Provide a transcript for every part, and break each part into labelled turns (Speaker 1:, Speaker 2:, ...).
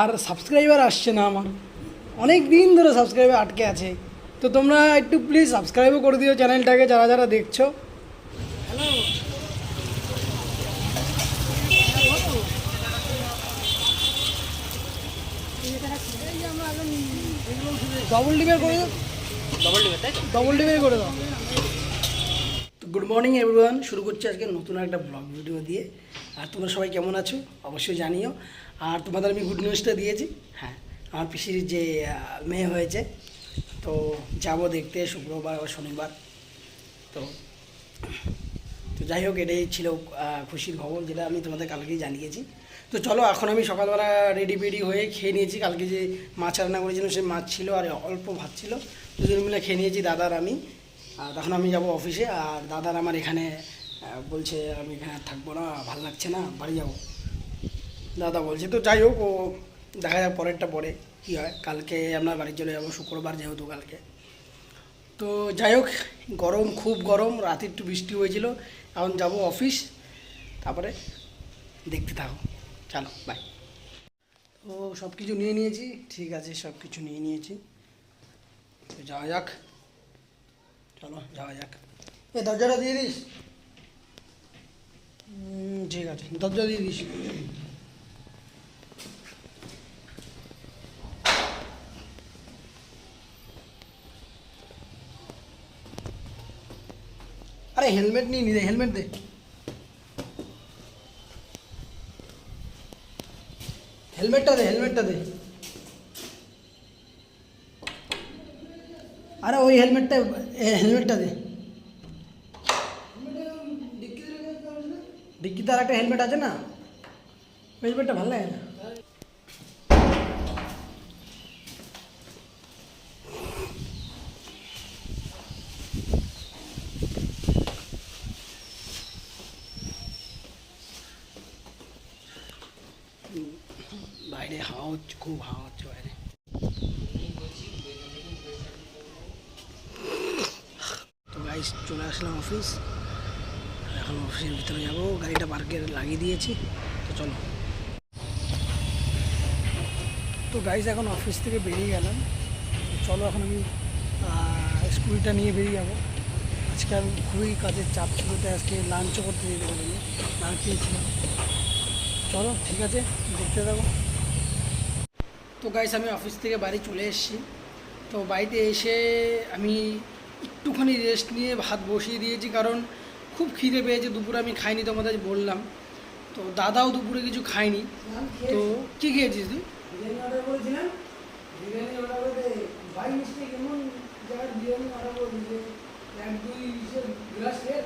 Speaker 1: আর subscriber আসছে না আমার। অনেক দিন ধরে সাবস্ক্রাইবার আটকে আছে। তো তোমরা একটু প্লিজ সাবস্ক্রাইবও করে দিও চ্যানেলটাকে যারা যারা দেখছ। হ্যালো ডবল ডিমের করে দাও।
Speaker 2: ডবল ডিমের তাই
Speaker 1: ডবল ডিমের করে দাও। গুড মর্নিং এভরিওয়ান শুরু করছি আজকে নতুন একটা ব্লগ ভিডিও দিয়ে। আর তোমরা সবাই কেমন আছো? অবশ্যই জানিও। আর তোমাদের আমি গুড নিউজটা দিয়েছি। হ্যাঁ। আমার পিসির যে মেয়ে হয়েছে তো যাব দেখতে শুক্রবার বা শনিবার। তো তো যাই হোক এটাই ছিল খুশির খবর যেটা আমি তোমাদের কালকেই জানিয়েছি। তো চলো এখন আমি সকালবেলা রেডি বেডি হয়ে খেয়ে নিয়েছি। কালকে যে মাছ রান্না করেছিলাম সে মাছ ছিল আর অল্প ভাত ছিল। দুজন মিলে খেয়ে নিয়েছি দাদার আমি। আর তখন আমি যাব অফিসে আর দাদার আমার এখানে বলছে আমি এখানে থাকব না ভালো লাগছে না বাড়ি যাব। দাদা বলছে। তো যাই হোক, ও দেখা যাক পরেরটা পরে কী হয়। কালকে আমরা বাড়ি চলে যাব, শুক্রবার যেহেতু কালকে। তো যাই হোক, গরম, খুব গরম, রাতে একটু বৃষ্টি হয়েছিল। এখন যাব অফিস, তারপরে দেখতে থাকো। চলো বাই তো সব কিছু নিয়ে নিয়েছি, ঠিক আছে সব কিছু নিয়ে নিয়েছি। তো যাওয়া যাক। চলো, যাওয়া যাক। এ, দরজাটা দিয়ে দিস। ঠিক আছে, দরজা দিয়ে দিস। আরে হেলমেট নিয়ে নি দে হেলমেট দে হেলমেটটা দে হেলমেটটা দে আরে ওই হেলমেটটা এ, হেলমেটটা দে ডিক্কিতে আর একটা হেলমেট আছে না ওই হেলমেটটা ভালো লাগে না বাইরে হাওয়া হচ্ছে খুব হাওয়া হচ্ছে বাইরে। তো গাইস চলে আসলাম অফিস এখন অফিসের ভিতরে যাব। গাড়িটা পার্কে লাগিয়ে দিয়েছি। তো চলো। তো গাইস এখন অফিস থেকে বেরিয়ে গেলাম। চলো এখন আমি স্কুলটা নিয়ে বেরিয়ে যাব। আজকে আমি খুবই কাজের চাপ ছিল, তাই আজকে লাঞ্চও করতে যেতে পারিনি। খেয়েছিলাম। চলো, ঠিক আছে, দেখতে থাকো। তো গাইস আমি অফিস থেকে বাড়ি চলে এসেছি। তো বাড়িতে এসে আমি একটুখানি রেস্ট নিয়ে ভাত বসিয়ে দিয়েছি কারণ খুব খিদে পেয়েছে, দুপুরে আমি খাইনি তোমাদের বললাম। তো দাদাও দুপুরে কিছু খায়নি। তো কী খেয়েছিস তুই? এক দুই গ্লাস খেয়ে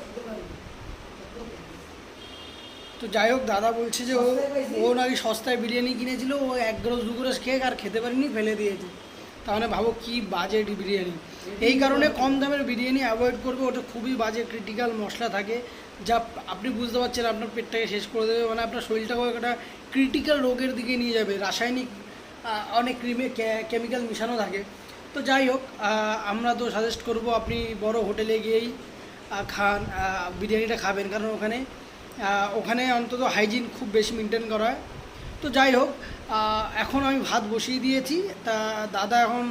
Speaker 1: তো যাই হোক, দাদা বলছে যে ও নাকি সস্তায় বিরিয়ানি কিনেছিল, ও এক গ্রস, দু গ্রোস খেয়ে আর খেতে পারেনি, ফেলে দিয়েছে। তাহলে ভাবো কি বাজে বিরিয়ানি। এই কারণে কম দামের বিরিয়ানি অ্যাভয়েড করবে, ওটা খুবই বাজে ক্রিটিক্যাল মশলা থাকে। যা আপনি বুঝতে পারছেন, আপনার পেটটাকে শেষ করে দেবে মানে আপনার শরীরটাকে একটা ক্রিটিক্যাল রোগের দিকে নিয়ে যাবে। রাসায়নিক অনেক ক্রিমে কেমিক্যাল মিশানো থাকে। তো যাই হোক আমরা তো সাজেস্ট করব আপনি বড় হোটেলে গিয়েই খান বিরিয়ানিটা খাবেন। কারণ ওখানে ওখানে অন্তত হাইজিন খুব বেশি মেনটেন করা হয়। তো যাই হোক এখন আমি ভাত বসিয়ে দিয়েছি। তা দাদা এখন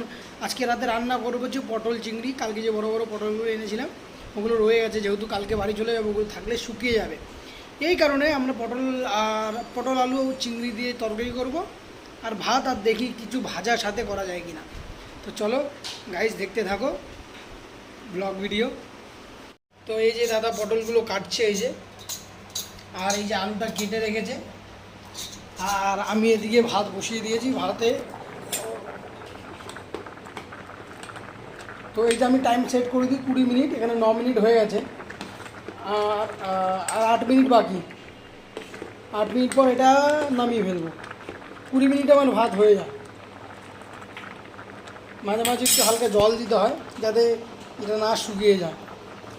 Speaker 1: আজকে রাতে রান্না করব যে পটল চিংড়ি, কালকে যে বড় বড় পটলগুলো এনেছিলাম, ওগুলো রয়ে গেছে, যেহেতু কালকে বাড়ি চলে যাব, ওগুলো থাকলে শুকিয়ে যাবে। এই কারণে আমরা পটল আর পটল, আলু চিংড়ি দিয়ে তরকারি করব। আর ভাত আর দেখি কিছু ভাজার সাথে করা যায় কিনা। তো চলো গাইস দেখতে থাকো। ব্লগ ভিডিও তো এই যে দাদা পটলগুলো কাটছে, এই যে। আর এই যে আলুটা কেটে রেখেছে, আর আমি এদিকে ভাত বসিয়ে দিয়েছি ভাতে। তো এই যে আমি টাইম সেট করে দিই কুড়ি মিনিট, এখানে ন মিনিট হয়ে গেছে। আর আট মিনিট বাকি। আট মিনিট পর এটা নামিয়ে ফেলব। কুড়ি মিনিট আমার ভাত হয়ে যায়। মাঝে মাঝে একটু হালকা জল দিতে হয়, যাতে এটা না শুকিয়ে যায়।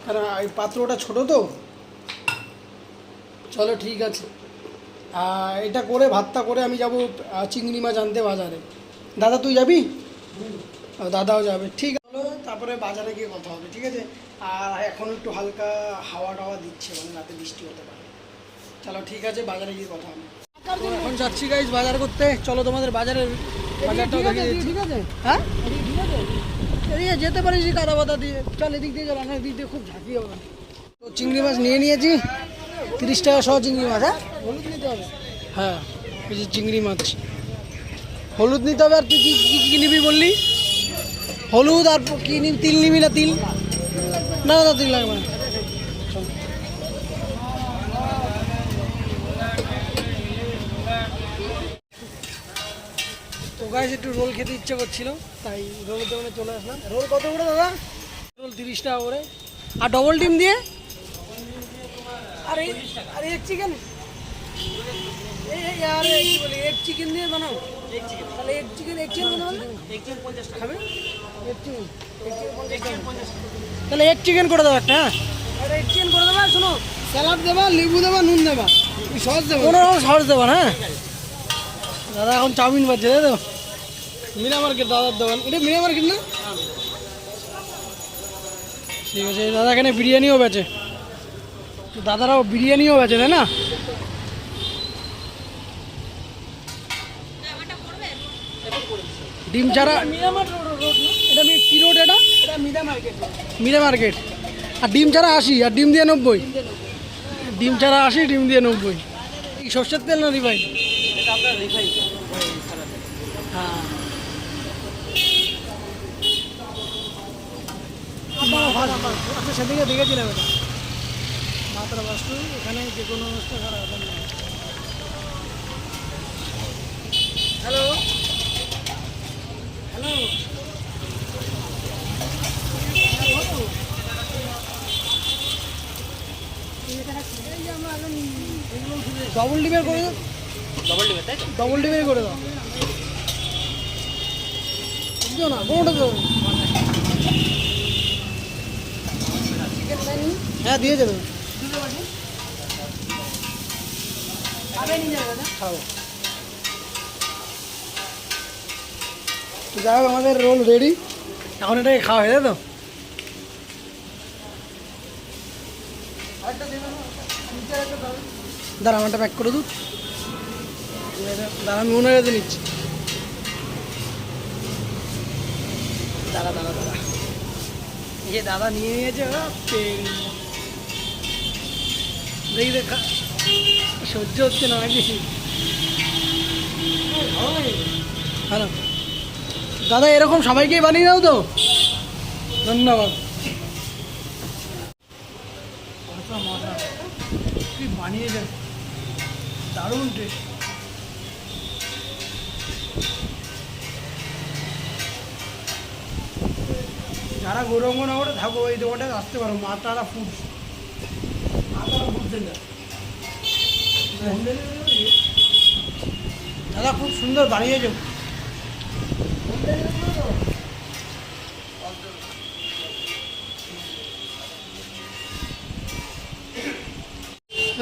Speaker 1: কারণ এই পাত্রটা ছোটো তো। চলো ঠিক আছে। এটা করে ভাতটা করে আমি যাব চিংড়ি মাছ আনতে বাজারে। দাদা তুই যাবি? দাদাও যাবে। ঠিক আছে চলো, তারপরে বাজারে গিয়ে কথা হবে ঠিক আছে? আর এখন একটু হালকা হাওয়া টাওয়া দিচ্ছে মানে রাতে বৃষ্টি হতে পারে। চলো ঠিক আছে বাজারে গিয়ে কথা হবে। এখন যাচ্ছি গাইজ বাজার করতে। চলো তোমাদের বাজারের বাজারটাও দেখিয়ে ঠিক আছে। হ্যাঁ? এদিকে যেতে পারিস কাদা বাদা দিয়ে। চল এদিক দিয়ে চল এদিক দিয়ে খুব ঝাঁকি হবে। তো চিংড়ি মাছ নিয়ে নিয়েছি। তিরিশ টাকা সহ চিংড়ি মাছ হ্যাঁ? হলুদ নিতে হবে। হ্যাঁ এই যে চিংড়ি মাছ। হলুদ নিতে হবে আর তুই কি কী কি নিবি বললি? হলুদ আর কি নিবি? তিল নিবি না তিল? না না, তিল লাগবে না। তো গাছ একটু রোল খেতে ইচ্ছে করছিল, তাই রোলের দোকানে চলে আসলাম। রোল কত করে দাদা? রোল তিরিশ টাকা করে। আর ডবল ডিম দিয়ে? আর আর এক চিকেন এক চিকেন দিয়ে বানাও। তাহলে এক চিকেন এক চিকেন খাবে? তাহলে এক চিকেন করে দাও একটা হ্যাঁ? এক চিকেন করে দেবা শোনো। স্যালাড দেবা লেবু দেবা নুন দেবা। সস দেবা। কোনো রকম সস দেবা হ্যাঁ। দাদা এখন চাউমিন পাচ্ছে তাই তো? মিনা মার্কেট দাদার দোকান। এটা মিনা মার্কেট না? ঠিক আছে দাদা এখানে বিরিয়ানিও বেচে। তো দাদারাও বিরিয়ানিও বেচে তাই না? ডিম ছাড়া এটা মি- কি রোড এটা? মিরা মার্কেট আর ডিম ছাড়া আশি আর ডিম দিয়ে নব্বই। ডিম ছাড়া আশি ডিম দিয়ে নব্বই। এই সর্ষের তেল না রিফাইন? হ্যাঁ। আচ্ছা সেদিকে দেখেছিলাম এটা। মাত্রা বাস্তু এখানে যে কোনো অবস্থা খারাপ হবে হ্যালো? হ্যালো? ডবল ডিমের করে দাও।
Speaker 2: ডবল ডিমের তাই
Speaker 1: ডবল ডিমের করে দাও। বুঝছ না? কোনোটা দেবো হ্যাঁ দিয়ে যাবে যাই হোক, আমাদের রোল রেডি এখন এটাকে খাওয়া হয়ে তো? দাঁড়া, আমারটা প্যাক করে দু। দাঁড়া, আমি ওনার কাছে নিচ্ছি। দাঁড়া দাঁড়া দাঁড়া। এই দাদা নিয়ে নিয়েছে। দেখি, দেখা সহ্য হচ্ছে না নাকি? হ্যালো। দাদা, এরকম সবাইকেই বানিয়ে দাও তো। ধন্যবাদ। বানিয়েছেন দারুণ টেস্ট যারা গৌরঙ্গনগরে থাকো, এই দোকানটায় আসতে পারো। মা তারা ফুড মা তারা ফুড সেন্টার দাদা, খুব সুন্দর বানিয়েছো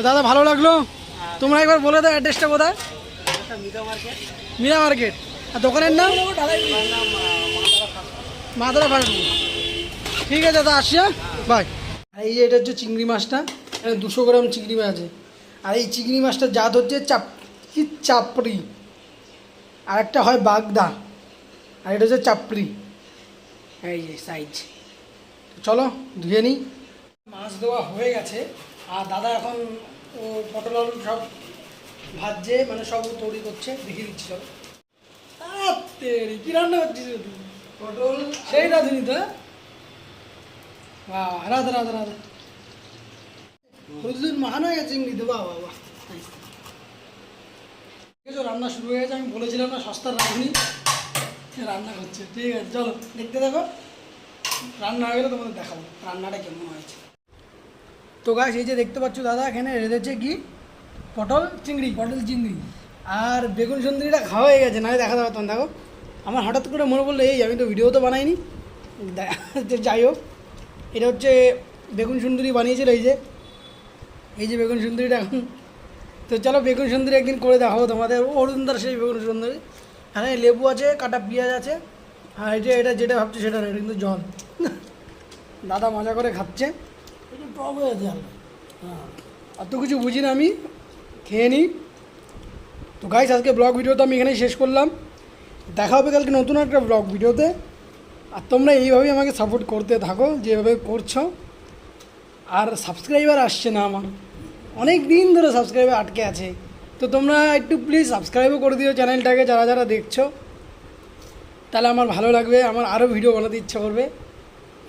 Speaker 1: দাদা, ভালো লাগল? তোমরা একবার বলে দাও অ্যাড্রেসটা কোথায়
Speaker 2: মিকা মার্কেট।
Speaker 1: আর দোকানের নাম? মাদারা ফার্ম। ঠিক আছে, দাদা, আসি হ্যাঁ? বাই এই যে এটা হচ্ছে চিংড়ি মাছটা এখানে দুশো গ্রাম চিংড়ি মাছ আছে। আর এই চিংড়ি মাছটার জাত হচ্ছে চাপ কি চাপড়ি? আর একটা হয় বাগদা আর এটা হচ্ছে চাপড়ি। এই যে সাইজ চলো ধুয়ে নিই। মাছ দেওয়া হয়ে গেছে আর দাদা এখন ও পটল আলু সব ভাজছে মানে সব তৈরি করছে। দেখিয়ে দিচ্ছি সব কি রান্না করছিস পটল সেই রাঁধুনি তো হ্যাঁ? রাধা রাধা রাধা। হলুদ মাখানো হয়ে গেছে তো বাহ ঠিক আছে রান্না শুরু হয়ে গেছে, আমি বলেছিলাম না, সস্তার রাঁধুনি। রান্না করছে ঠিক আছে, চলো, দেখতে দেখো রান্না হয়ে গেলে তোমাদের দেখাবো, রান্নাটা কেমন হয়েছে। তো গাছ এই যে দেখতে পাচ্ছ দাদা, এখানে রেঁধেছে কি? পটল চিংড়ি পটল চিংড়ি। আর বেগুন সুন্দরীটা খাওয়া হয়ে গেছে না দেখা যাবে তখন দেখো। আমার হঠাৎ করে মনে পড়ল, এই আমি তো ভিডিও তো বানাইনি। যাই হোক, এটা হচ্ছে বেগুন সুন্দরী বানিয়েছিল, এই যে। এই যে বেগুন সুন্দরীটা এখন। তো চলো বেগুন সুন্দরী একদিন করে দেখাবো তোমাদের। অরুণদার সেই বেগুন সুন্দরী। এখানে লেবু আছে, কাটা পেঁয়াজ আছে। আর এটা এটা যেটা ভাবছে সেটা না এটা কিন্তু জল। দাদা মজা করে খাচ্ছে। টক হয়ে হ্যাঁ অত কিছু বুঝি না আমি। খেয়ে নিই তো গাইস আজকে ব্লগ ভিডিওটা আমি এখানেই শেষ করলাম। দেখা হবে কালকে নতুন একটা ব্লগ ভিডিওতে আর তোমরা এইভাবেই আমাকে সাপোর্ট করতে থাকো, যেভাবে করছ। আর সাবস্ক্রাইবার আসছে না আমার। অনেক দিন ধরে সাবস্ক্রাইবে আটকে আছে। তো তোমরা একটু প্লিজ সাবস্ক্রাইবও করে দিও চ্যানেলটাকে যারা যারা দেখছ। তাহলে আমার ভালো লাগবে, আমার আরও ভিডিও বানাতে ইচ্ছা করবে।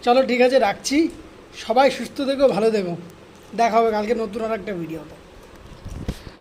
Speaker 1: চলো ঠিক আছে, রাখছি। সবাই সুস্থ থেকো, ভালো থেকো। দেখা হবে কালকে নতুন আর একটা ভিডিওতে